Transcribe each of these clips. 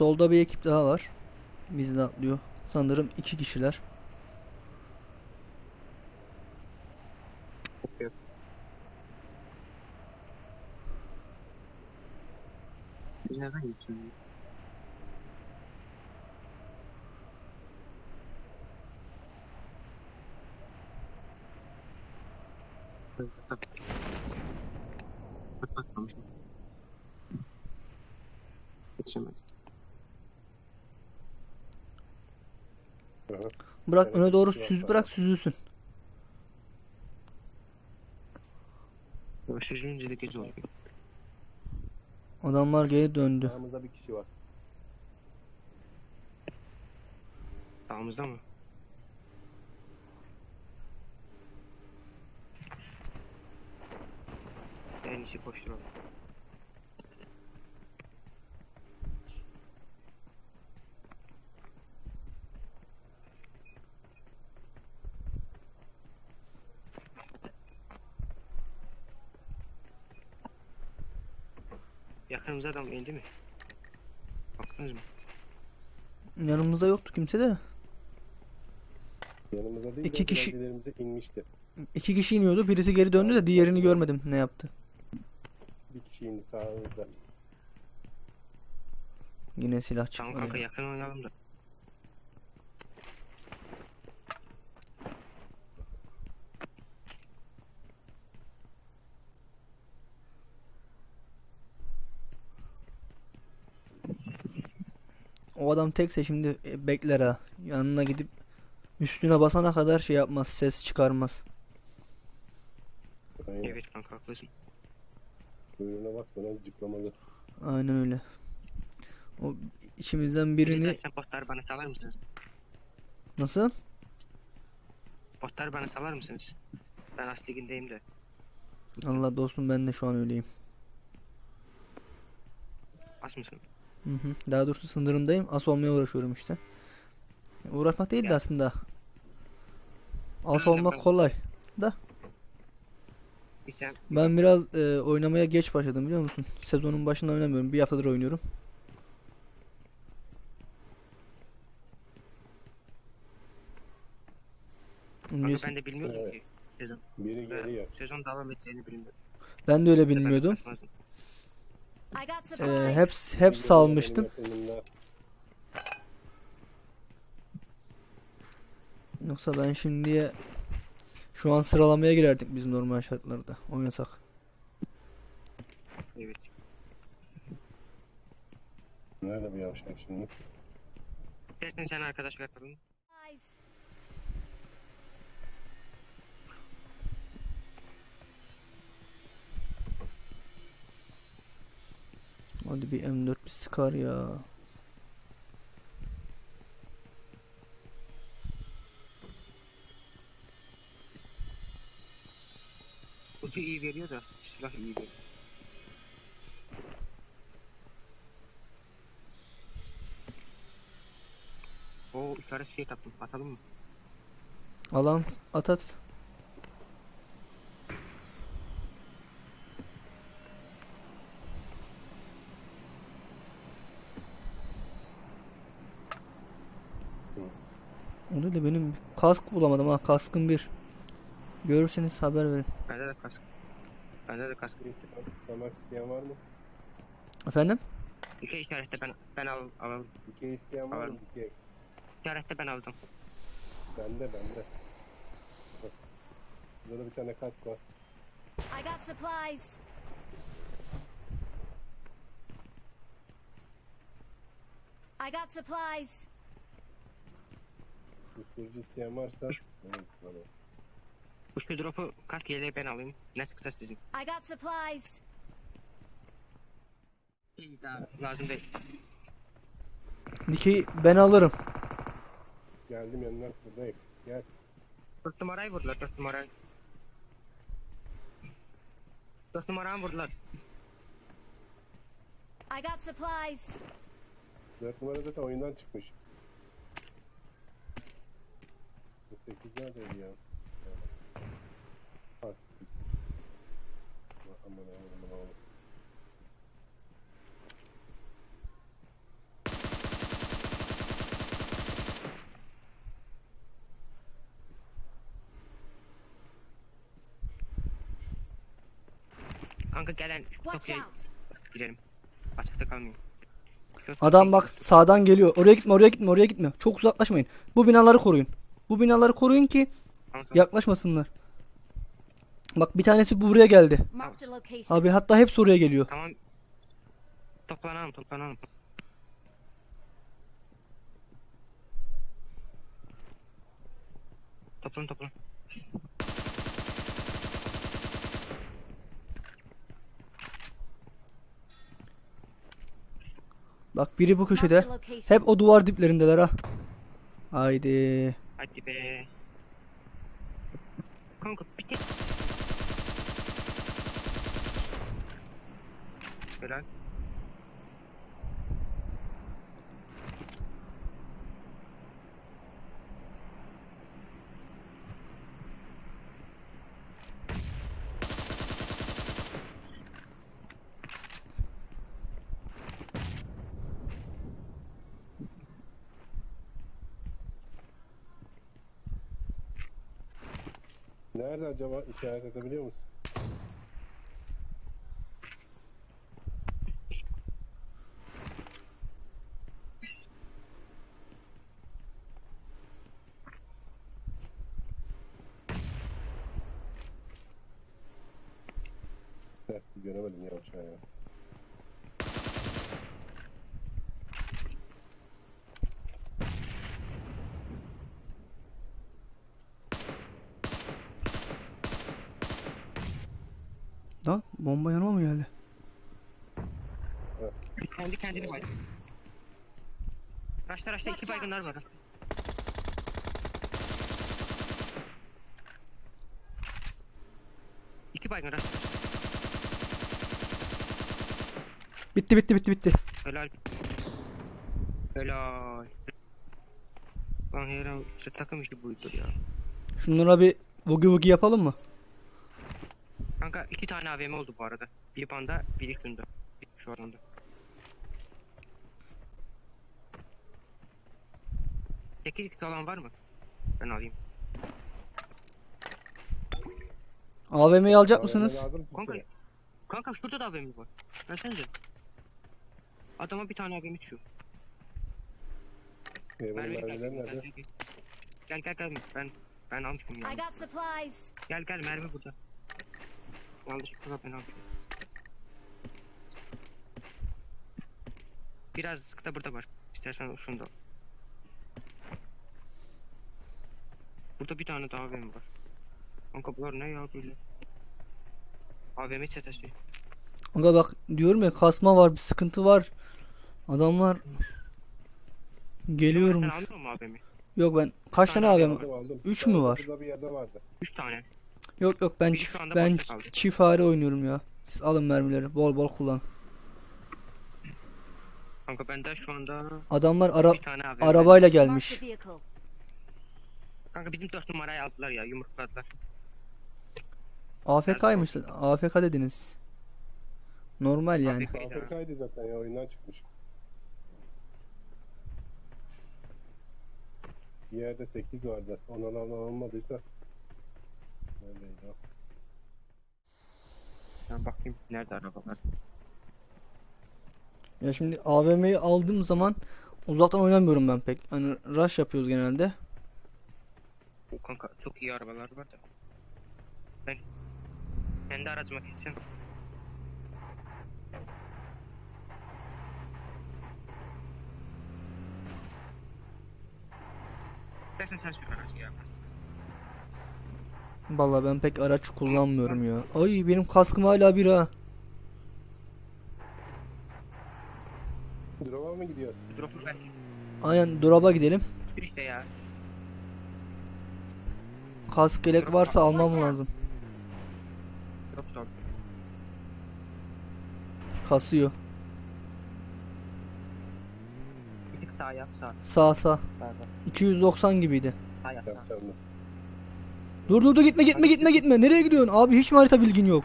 Solda bir ekip daha var. Bizle atlıyor. Sanırım iki kişiler. Nereden geçiyoruz? Bakmamışım. Bırak Evet, öne doğru süz bırak süzülsün. Süzünce de gece oluyor. Adamlar geri döndü. Sağımızda bir kişi var. Sağımızda mı? En iyisi koşturalım. Yakınımıza adam indi mi? Baktınız mı? Yanımızda yoktu kimse de. Yanımıza değil İki de kişi- ilerimize inmişti. İki kişi iniyordu. Birisi geri döndü de diğerini görmedim ne yaptı. Bir kişi indi sağımızda. Yine silah Tamam çıkmadı. kanka ya. yakın oynayalım da. O adam tekse şimdi e, bekler ha. Yanına gidip üstüne basana kadar şey yapmaz. Ses çıkarmaz. Aynen. Evet kanka haklısın. Kuyruğuna basmadan cıklamalı. Aynen öyle. O içimizden birini Birini... Sen postları bana salar mısınız? nasıl? Postları bana salar mısınız? Ben Aslig'indeyim de. Allah dostum ben de şu an öyleyim. As mısın? Hı hı. Daha doğrusu sınırındayım. As olmaya uğraşıyorum işte. Uğraşmak değil de aslında. As olmak kolay. Sen Ben biraz e, oynamaya geç başladım biliyor musun? Sezonun başında oynamıyorum. Bir haftadır oynuyorum. kanka ben de bilmiyordum Evet. ki. Sezon, Biri geliyor. sezon devam edeceğini bilmiyordum. ben de öyle bilmiyordum. E, supplies. hep hep salmıştım. Yoksa ben şimdiye şu an sıralamaya girerdik biz normal şartlarda oynasak. Evet. Nerede bu yavşak şimdi? Kesin sen arkadaş yapalım. Supplies. Hadi bir M4 bir sıkar ya. Ucu iyi veriyor da silah iyi veriyor. Oo işaret şey taktım. Atalım mı? Alan at at. O değil de benim kask bulamadım ha kaskım bir. Görürseniz haber verin. Bende de kask. Bende de kask. Bir Tutmak isteyen var mı? Efendim? İki işarette ben ben al alalım. İki isteyen var mı? İki. İşarette ben aldım. Bende bende. Bak. Burada bir tane kask var. I got supplies. I got supplies. Susturucu isteyen varsa. Tamam. Uçlu drop'u kask yeleği ben alayım. Ne sıksa sizin. I got supplies. İyi daha lazım değil. Dikeyi ben alırım. Geldim yanına buradayım. Gel. Dört numarayı vurdular dört numarayı. Dört numarayı vurdular. I got supplies. Dört numara zaten oyundan çıkmış. 8 neredeydi ya? Bak. Aman. Kanka gelen kapıya girelim. Açıkta kalmayın. Adam bak sağdan geliyor. Oraya gitme, oraya gitme, oraya gitme. Çok uzaklaşmayın. Bu binaları koruyun. Bu binaları koruyun ki yaklaşmasınlar. Bak bir tanesi buraya geldi. Abi hatta hepsi oraya geliyor. Tamam. Toplanalım toplanalım. Toplan toplan. Bak biri bu köşede. Hep o duvar diplerindeler ha. Haydi. Hadi be. Kanka bir tek. Helal. Nerede acaba işaret edebiliyor musun? Araçta araçta iki baygınlar var. İki baygın araç. Bitti bitti bitti bitti. Helal. Helal. Lan herhalde takım işi buydu ya. Şunlara bir vugi vugi yapalım mı? Kanka iki tane AVM oldu bu arada. Bir banda, biri künde. Şu anda. 8x alan var mı? Ben alayım. AVM'yi alacak mısınız? Lazım ki Kanka, kanka şurada da AVM var. Versenize. Adama bir tane AVM çıkıyor. Gel. Gel gel. Ben ben almışım ya. I. Gel gel Merve burada. Yanlışlıkla ben almışım. Biraz da burada var. İstersen şunu da Burada bir tane daha AVM var. Kanka bunlar ne ya böyle? AVM çetesi. Aga bak diyorum ya kasma var, bir sıkıntı var. Adamlar Sen geliyormuş. almıyor musun AVM? Yok ben kaç tane Tane AVM? Aldım aldım. Üç Ben mü var? Burada bir yerde vardı. 3 tane. Yok yok ben çift, ben çift fare oynuyorum ya. Siz alın mermileri bol bol kullan. Kanka bende şu anda Adamlar ara arabayla gelmiş. Kanka bizim 4 numarayı aldılar ya yumrukladılar. AFK'ymış. AFK dediniz. Normal yani. AFK'ydı zaten ya oyundan çıkmış. Bir yerde 8 vardı. Onu alan olmadıysa. Neredeydi o? Ben bakayım nerede arabalar. Ya şimdi AVM'yi aldığım zaman uzaktan oynamıyorum ben pek. Hani rush yapıyoruz genelde. O kanka çok iyi arabalar var da. Ben kendi aracıma geçsem. İstersen sen sür aracı ya. Vallahi ben pek araç kullanmıyorum ya. Ay benim kaskım hala bir ha. Drop'a mı gidiyor? Drop'u ver. Aynen drop'a gidelim. Sür işte ya. Kask gerek varsa almam lazım. Kasıyor. Bir tık sağ yap sağ. Sağ sağ. Sağ sağ. 290 gibiydi. Sağ yap. Dur dur dur gitme gitme gitme gitme. Nereye gidiyorsun? Abi hiç mi harita bilgin yok?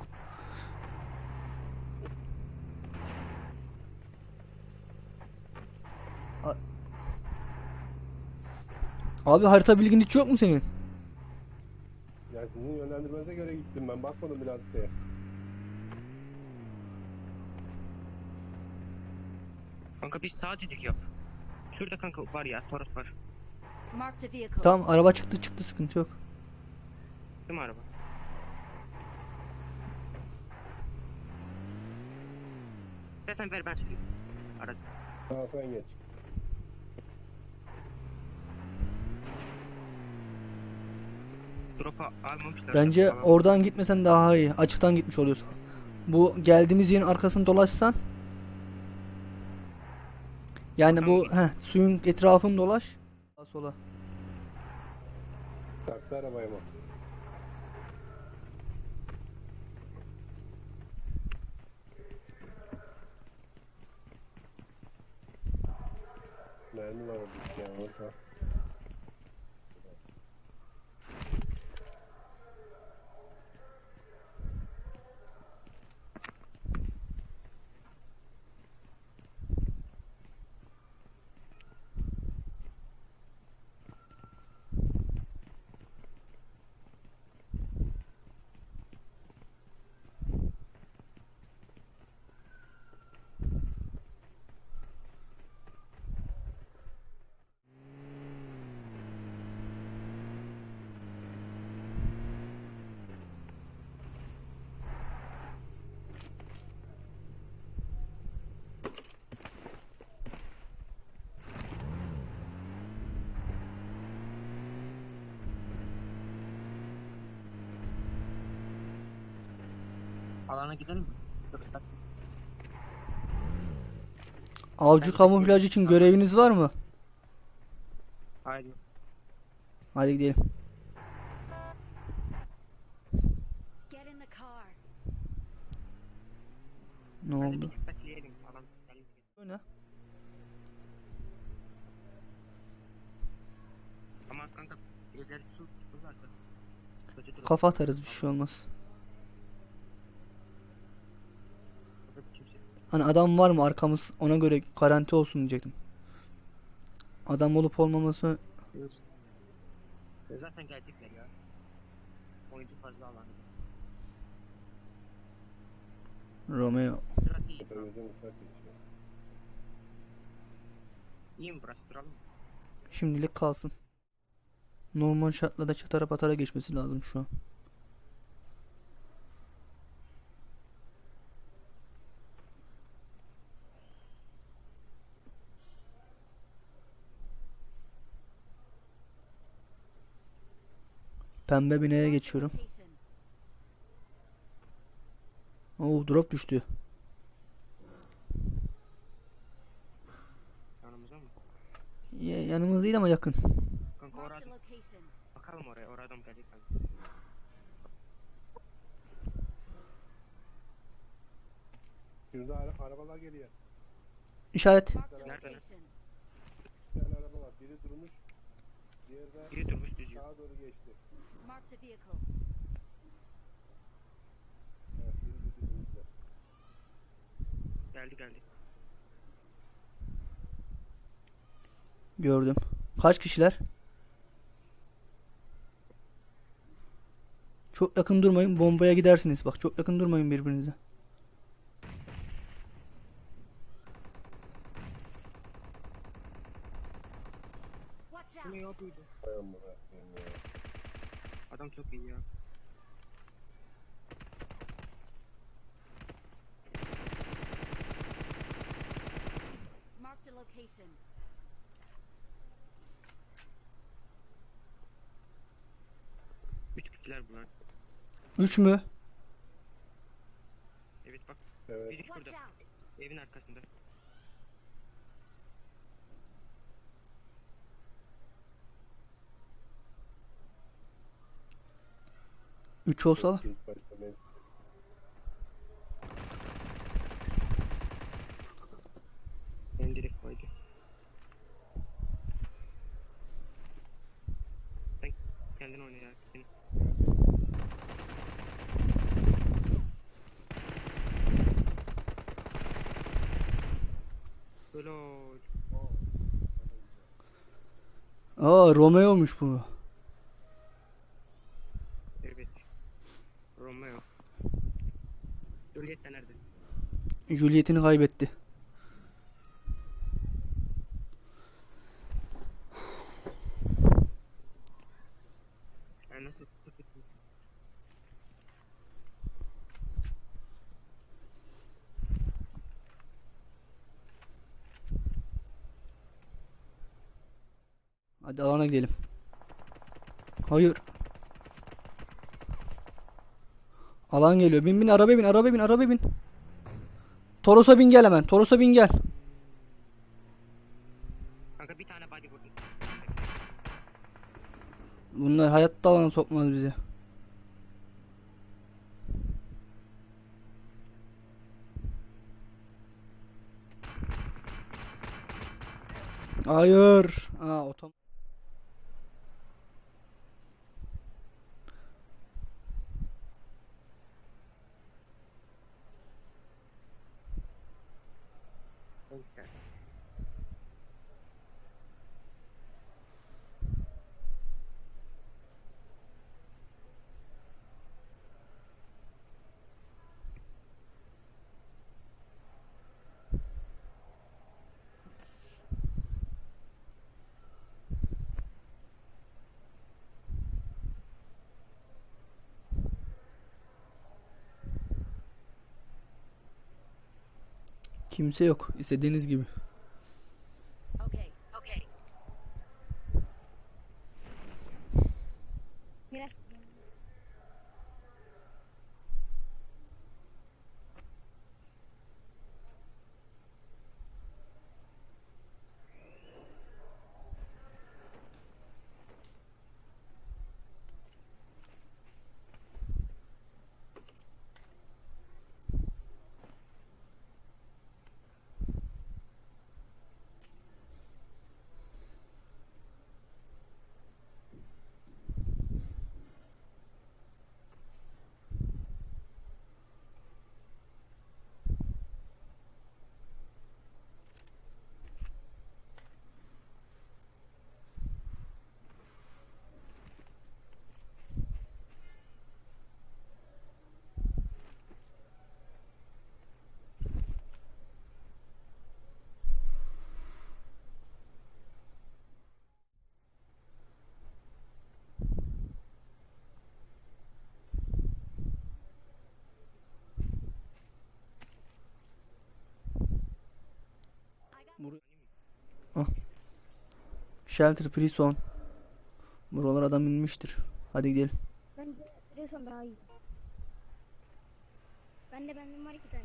Abi harita bilgin hiç yok mu senin? Yani sizin yönlendirmenize göre gittim ben. Bakmadım biraz şeye. Kanka biz sağ düdük yap. Şurada kanka var ya Toros var. Marked a vehicle. Tamam araba çıktı çıktı sıkıntı yok. Değil mi araba? İstersen ver ben sürüyorum. Aracı. Tamam sen geç. Drop'a almamışlar. Bence Tamam. oradan gitmesen daha iyi. Açıktan gitmiş oluyorsun. Bu geldiğiniz yerin arkasını dolaşsan yani bu heh, suyun etrafını dolaş. Sağa sola. Taktı arabaya mı? Mermi var ya. Alana gidelim mi? Yoksa Avcı kamuflaj için göreviniz var mı? Hayır yok. Hadi gidelim. Get in the car. Ne Bence oldu? Bu ne? Ama kanka. Kafa atarız bir şey olmaz. Burada kimse. Hani adam var mı arkamız ona göre garanti olsun diyecektim. Adam olup olmaması Zaten gelecekler ya. Oyuncu fazla alan. Romeo. Biraz iyi. Tepemizden uçak geçiyor. İyi mi burası duralım? Şimdilik kalsın. Normal şartlarda çatara patara geçmesi lazım şu an. Pembe binaya geçiyorum. Oo drop düştü. Yanımıza mı? Ya- yanımız değil ama yakın. Kanka orada bakalım oraya. Adam gelecek kanka. Şurada ara- arabalar geliyor. İşaret. Nerede? Bir tane araba var. Biri durmuş. Biri durmuş düzüyor. sağa doğru geçti. Marked a vehicle. Evet. Geldi geldi. Gördüm. Kaç kişiler? Çok yakın durmayın. Bombaya gidersiniz. Bak çok yakın durmayın birbirinize. Watch Bu out. ne ya buydu? Vay amına koyayım ya. Adam çok iyi ya. Marked a location. Üç kişiler bunlar. 3 mü? Evet bak. Evet. Biri out. Evin arkasında. Üç olsa İlk başta ben direkt koydu. Sen kendin oyna ya. O- Aa Romeo'muş bu. Juliet de? Juliet'ini kaybetti. Hadi alana gidelim. Hayır. Alan geliyor. Bin bin arabaya bin arabaya bin arabaya bin. Toros'a bin gel hemen. Toros'a bin gel. Kanka bir tane body vurdum. Bunlar hayatta alana sokmaz bizi. Hayır. Aa otom. Kimse yok. İstediğiniz gibi. Shelter prison. Buralar adam inmiştir. Hadi gidelim. ben diyorsam daha iyi. Ben de benden var iki tane.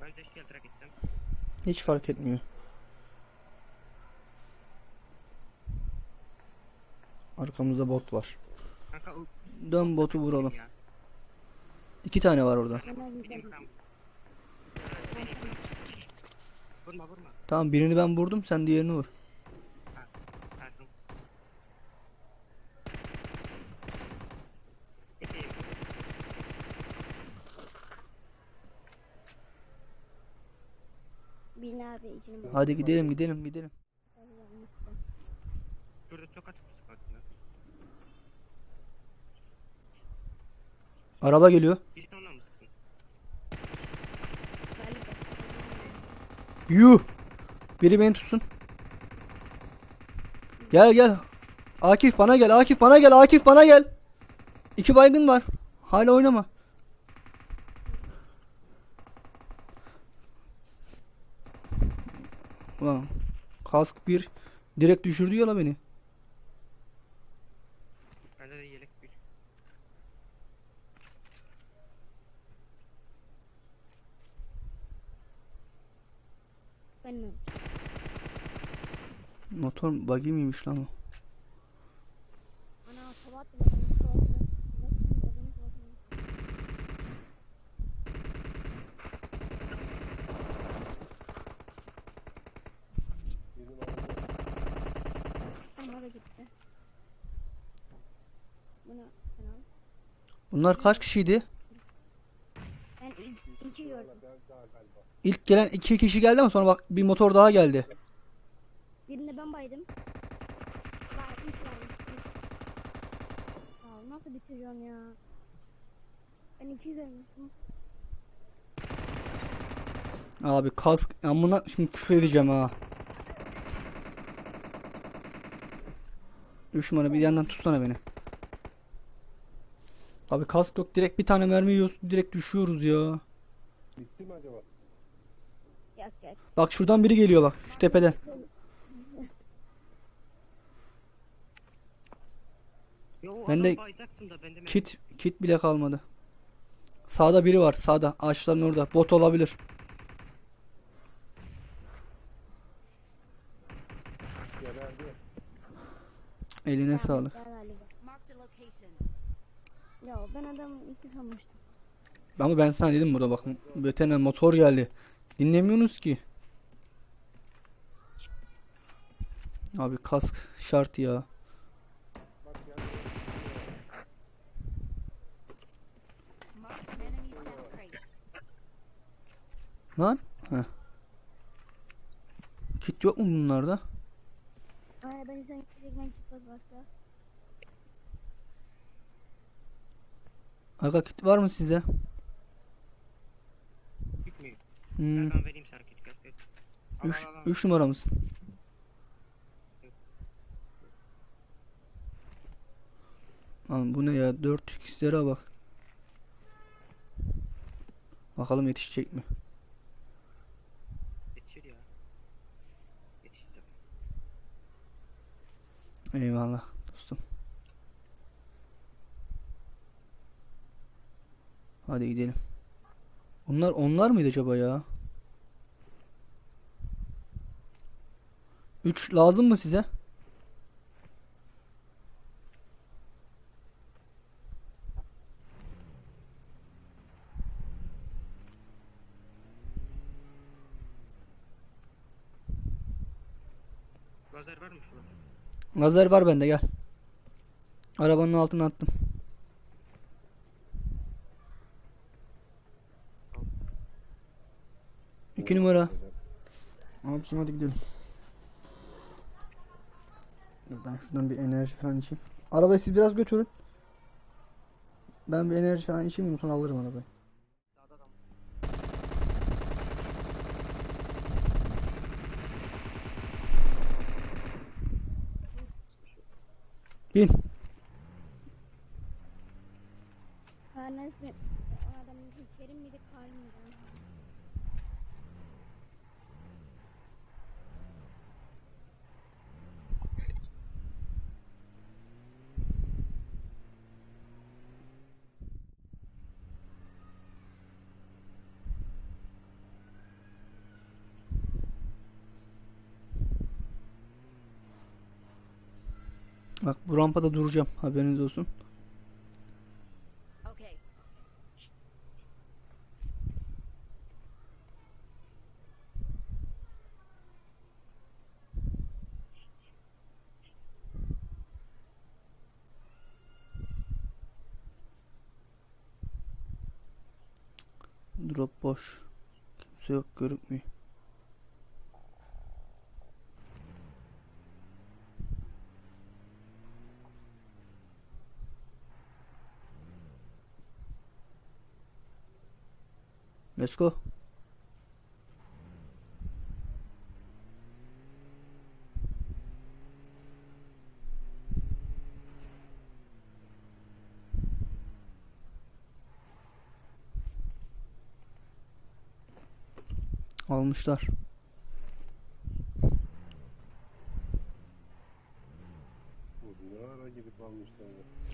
Ben de shelter'a gittim. Hiç fark etmiyor. Arkamızda bot var. Kanka o Dön botu vuralım. ya. İki tane var orada. Vurma vurma. Tamam birini ben vurdum sen diğerini vur. Hadi gidelim gidelim gidelim. Çok açık. Araba geliyor. Biz de onunla mı sıktın? Yuh. Biri beni tutsun. Gel gel. Akif bana gel. Akif bana gel. Akif bana gel. İki baygın var. Hala oynama. Ulan kask bir direkt düşürdü ya la beni. Bende de yelek bir. Ben mi? Motor buggy miymiş lan o? Bunlar kaç kişiydi? Ben iki gördüm. İlk gelen iki kişi geldi ama sonra bak bir motor daha geldi. Birinde ben baydım. Var, üç var. üç. Ya nasıl bitiriyorsun ya? Ben iki görmüştüm. Abi kask amına şimdi küfür edeceğim ha. Numara bir yandan tutsana beni. Abi kask yok direkt bir tane mermi yiyoruz direkt düşüyoruz ya. Bitti mi acaba? Gel gel. Bak şuradan biri geliyor bak şu tepeden. Ya o bayacaktım da bende Kit kit bile kalmadı. Sağda biri var sağda ağaçların orada bot olabilir. Genelde Eline sağlık. Galiba. Ya ben adamı iki sanmıştım. Ama ben sana dedim burada bak veteriner motor geldi. Dinlemiyorsunuz ki. Abi kask şart ya. bak yani Marked an enemy sound crate. Lan. Heh. Kit yok mu bunlarda? Ay ben sen gidecek ben çıkmaz varsa. Aga kit var mı sizde? gitmiyor. Hmm. Ben vereyim sana kit gel. gel. Al, 3 al, al, al. 3 numara mısın? Lan bu ne ya? 4 x'lere bak. Bakalım yetişecek mi? Yetişir ya. Yetişecek. Eyvallah dostum. Hadi gidelim. Onlar onlar mıydı acaba ya? 3 lazım mı size? Lazer var mı şurada? Lazer var bende gel. Arabanın altına attım. İki numara. Abicim hadi gidelim. Ben şuradan bir enerji falan içeyim. Arabayı siz biraz götürün. Ben bir enerji falan içeyim sonra alırım arabayı. Bin. Kaan ismi o adamın ismi Kerim miydi Kaan mıydı? Bak bu rampada duracağım. Haberiniz olsun. Drop boş. Kimse yok görükmüyor. Let's go. Almışlar.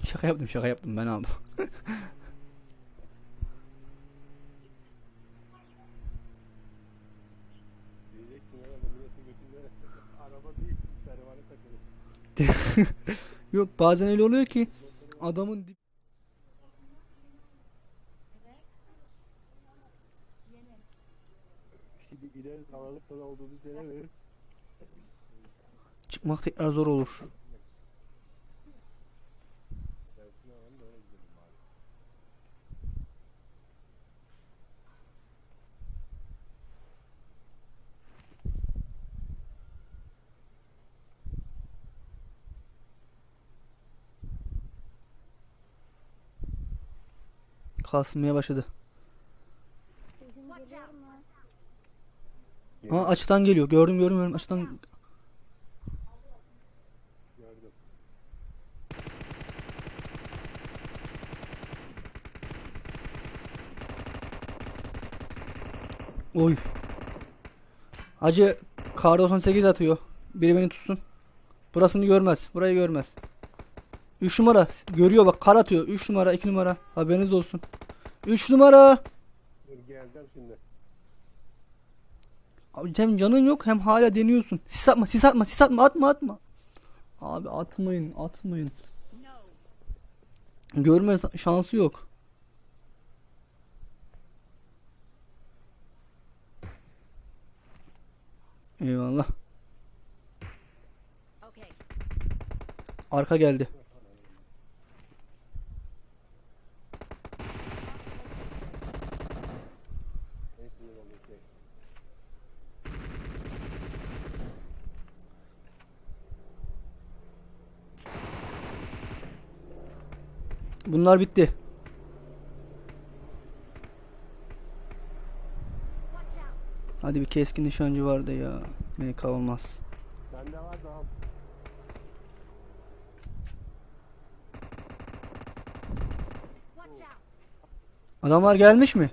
Şaka yaptım şaka yaptım ben aldım. Diyeceksin herhalde milletin götünde araba değil pervane takılı. Yok bazen öyle oluyor ki adamın dip- çıkmak tekrar zor olur. Tersine alalım da öyle gidelim bari. Kasmaya başladı. Aa açıdan geliyor. Gördüm gördüm gördüm açıdan. Oy. Hacı kar 98 atıyor. Biri beni tutsun. Burasını görmez. Burayı görmez. 3 numara görüyor bak kar atıyor. 3 numara 2 numara. Haberiniz olsun. 3 numara. Dur geleceğim şimdi. Abi hem canın yok hem hala deniyorsun. Sis atma sis atma sis atma atma atma. Abi atmayın atmayın. Görme şansı yok. Eyvallah. Arka geldi. En sinir olduğum şey. Bunlar bitti. Hadi bir keskin nişancı vardı ya. MK olmaz. Bende var daha. Adamlar gelmiş mi?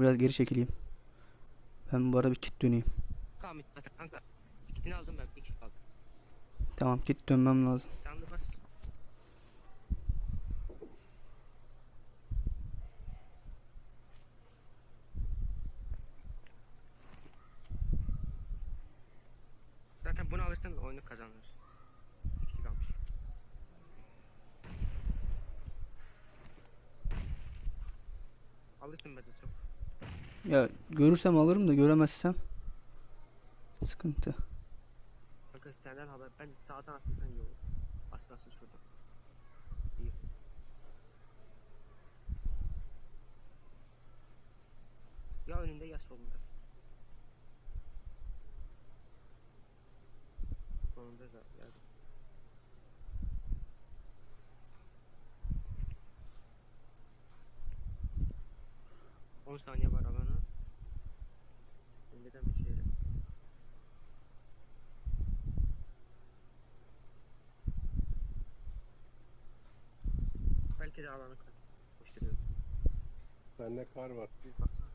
Dur biraz geri çekileyim. Ben bu ara bir kit döneyim. Zaten kanka. Kitini aldım ben. Bir kit aldım. Tamam kit dönmem lazım. Zaten bunu alırsan oyunu kazanırız. İki kalmış. Alırsın bence çok. Ya görürsem alırım da göremezsem sıkıntı. Kanka senden haber. Bence sağdan atırsan iyi olur. Asıl şurada. İyi. Ya önünde ya solunda. Sonunda da yani. On saniye var alana. Önceden bir şeyler. Belki de alanı koşturuyor. Bende kar var. Bir baksana.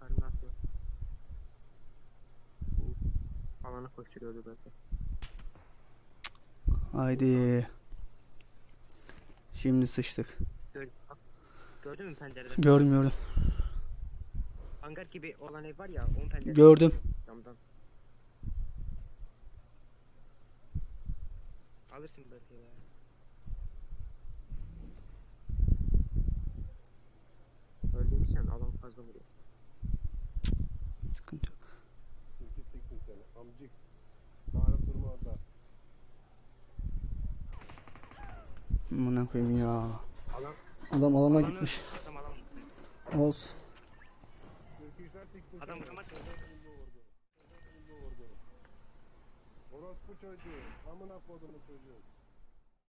Karnını atıyor. Alanı koşturuyordu belki. Haydi. Şimdi sıçtık. Gördün mü pencerede? Görmüyorum. Hangar gibi olan ev var ya, onun penceresi. Gördüm. Camdan. Alırsın belki ya. Öldün sen alan fazla vuruyor. Sıkıntı yok. Amcık. Bağırıp durma orada. Amına koyayım ya. Alan, Adam alana alanı- gitmiş. Adam alan. Olsun. Adam vurdu. Orospu çocuğu. Amına kodumu çocuğu.